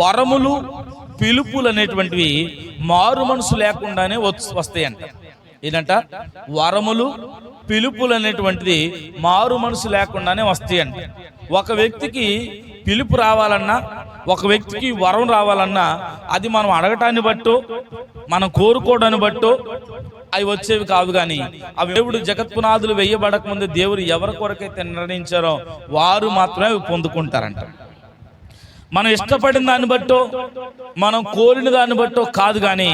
వరములు పిలుపులు అనేటువంటివి మారు మనసు లేకుండానే వస్తాయంట. ఏంటంట? వరములు పిలుపులు అనేటువంటిది మారు మనసు లేకుండానే వస్తాయంట. ఒక వ్యక్తికి పిలుపు రావాలన్నా ఒక వ్యక్తికి వరం రావాలన్నా అది మనం అడగటాన్ని బట్టో మనం కోరుకోవడాన్ని బట్టో అవి వచ్చేవి కాదు కానీ ఆ దేవుడు జగత్పునాదులు వేయబడక ముందు దేవుడు ఎవరి కొరకైతే నిర్ణయించారో వారు మాత్రమే అవి పొందుకుంటారంట. మనం ఇష్టపడిన దాన్ని బట్టో మనం కోరిన దాన్ని బట్టో కాదు కానీ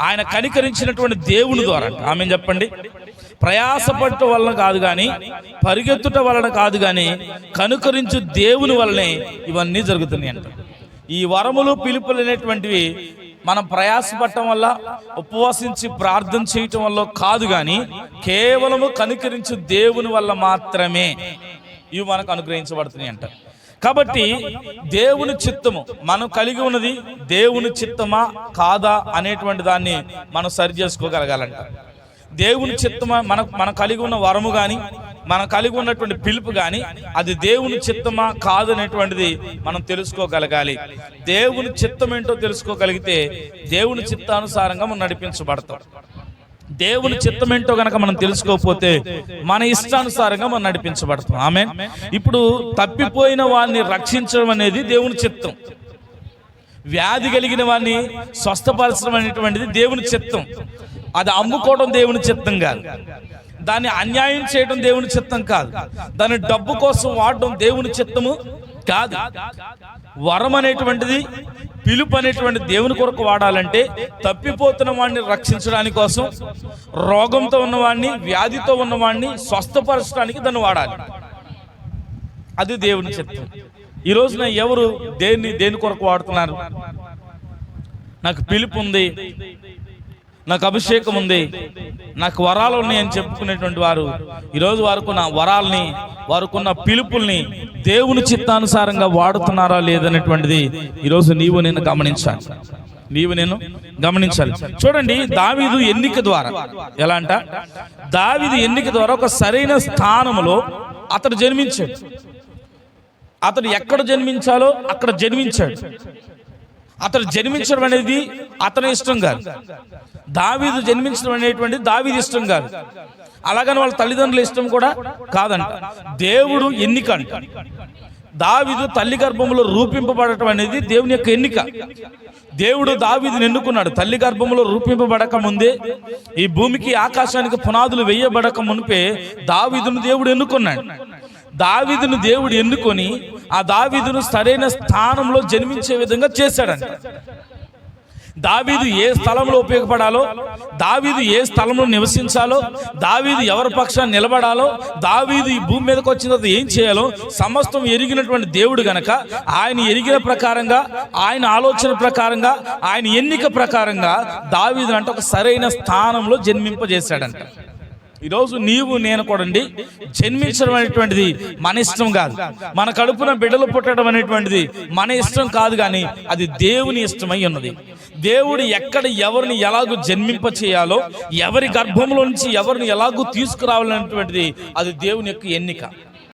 ఆయన కనికరించినటువంటి దేవుని ద్వారా. ఆమె చెప్పండి. ప్రయాసపడటం వలన కాదు కానీ పరిగెత్తుట వలన కాదు కానీ కనుకరించు దేవుని వలనే ఇవన్నీ జరుగుతున్నాయి అంట. ఈ వరములు పిలుపులు అనేటువంటివి మనం ప్రయాసపడటం వల్ల ఉపవాసించి ప్రార్థన చేయటం వల్ల కాదు కానీ కేవలము కనుకరించు దేవుని వల్ల మాత్రమే ఇవి మనకు అనుగ్రహించబడుతున్నాయి అంట. కాబట్టి దేవుని చిత్తము మనం కలిగి ఉన్నది దేవుని చిత్తమా కాదా అనేటువంటి దాన్ని మనం సరి చేసుకోగలగాలంట. దేవుని చిత్తమా మన మనం కలిగి ఉన్న వరము కానీ మనం కలిగి ఉన్నటువంటి పిలుపు కానీ అది దేవుని చిత్తమా కాదు అనేటువంటిది మనం తెలుసుకోగలగాలి. దేవుని చిత్తం ఏంటో తెలుసుకోగలిగితే దేవుని చిత్తానుసారంగా మనం నడిపించబడతాం. దేవుని చిత్తం ఏంటో గనక మనం తెలుసుకోకపోతే మన ఇష్టానుసారంగా మనం నడిపించబడుతున్నాం ఆమె ఇప్పుడు తప్పిపోయిన వాడిని రక్షించడం అనేది దేవుని చిత్తం. వ్యాధి కలిగిన వాడిని స్వస్థపరచడం అనేటువంటిది దేవుని చిత్తం. అది అమ్ముకోవడం దేవుని చిత్తం కాదు. దాన్ని అన్యాయం చేయడం దేవుని చిత్తం కాదు. దాన్ని డబ్బు కోసం వాడడం దేవుని చిత్తము కాదు. వరం అనేటువంటిది పిలుపు అనేటువంటి దేవుని కొరకు వాడాలంటే తప్పిపోతున్న వాడిని రక్షించడానికి కోసం రోగంతో ఉన్నవాడిని వ్యాధితో ఉన్నవాడిని స్వస్థపరచడానికి దాన్ని వాడాలి. అది దేవుని చిత్తం. ఈ రోజున ఎవరు దేన్ని దేని కొరకు వాడుతున్నారు? నాకు పిలుపు ఉంది. నాకు అభిషేకం ఉంది. నాకు వరాలు ఉన్నాయని చెప్పుకునేటువంటి వారు ఈరోజు వారుకున్న వరాల్ని వారుకున్న పిలుపుల్ని దేవుని చిత్తానుసారంగా వాడుతున్నారా లేదనేటువంటిది ఈరోజు నీవు నేను గమనించాలి. నీవు నేను గమనించాలి. చూడండి దావీదు ఎన్నిక ద్వారా. ఎలా అంట? దావీదు ఎన్నిక ద్వారా ఒక సరైన స్థానములో అతడు జన్మించాడు. అతడు ఎక్కడ జన్మించాలో అక్కడ జన్మించాడు. అతడు జన్మించడం అనేది అతని ఇష్టం కాదు. దావీదు జన్మించడం అనేటువంటిది దావీది ఇష్టం కాదు. అలాగని వాళ్ళ తల్లిదండ్రుల ఇష్టం కూడా కాదంట. దేవుడు ఎన్నిక అంట. దావీదు తల్లి గర్భంలో రూపింపబడటం అనేది దేవుని యొక్క ఎన్నిక. దేవుడు దావీదుని ఎన్నుకున్నాడు. తల్లి గర్భంలో రూపింపబడక ముందే ఈ భూమికి ఆకాశానికి పునాదులు వేయబడక మునిపే దావీదును దేవుడు ఎన్నుకున్నాడు. దావీదును దేవుడు ఎన్నుకొని ఆ దావీదును సరైన స్థానంలో జన్మించే విధంగా చేశాడంట. దావీదు ఏ స్థలంలో ఉపయోగపడాలో దావీదు ఏ స్థలంలో నివసించాలో దావీదు ఎవరి పక్షాన్ని నిలబడాలో దావీదు ఈ భూమి మీదకి వచ్చిన తర్వాత ఏం చేయాలో సమస్తం ఎరిగినటువంటి దేవుడు గనక ఆయన ఎరిగిన ప్రకారంగా ఆయన ఆలోచన ప్రకారంగా ఆయన ఎన్నిక ప్రకారంగా దావీదు అంటే ఒక సరైన స్థానంలో జన్మింపజేశాడంట. ఈరోజు నీవు నేను కూడండి జన్మించడం అనేటువంటిది మన ఇష్టం కాదు. మన కడుపున బిడ్డలు పుట్టడం అనేటువంటిది మన ఇష్టం కాదు కానీ అది దేవుని ఇష్టమై ఉన్నది. దేవుడు ఎక్కడ ఎవరిని ఎలాగూ జన్మింప చేయాలో ఎవరి గర్భంలో నుంచి ఎవరిని ఎలాగూ తీసుకురావాలనేటువంటిది అది దేవుని యొక్క ఎన్నిక.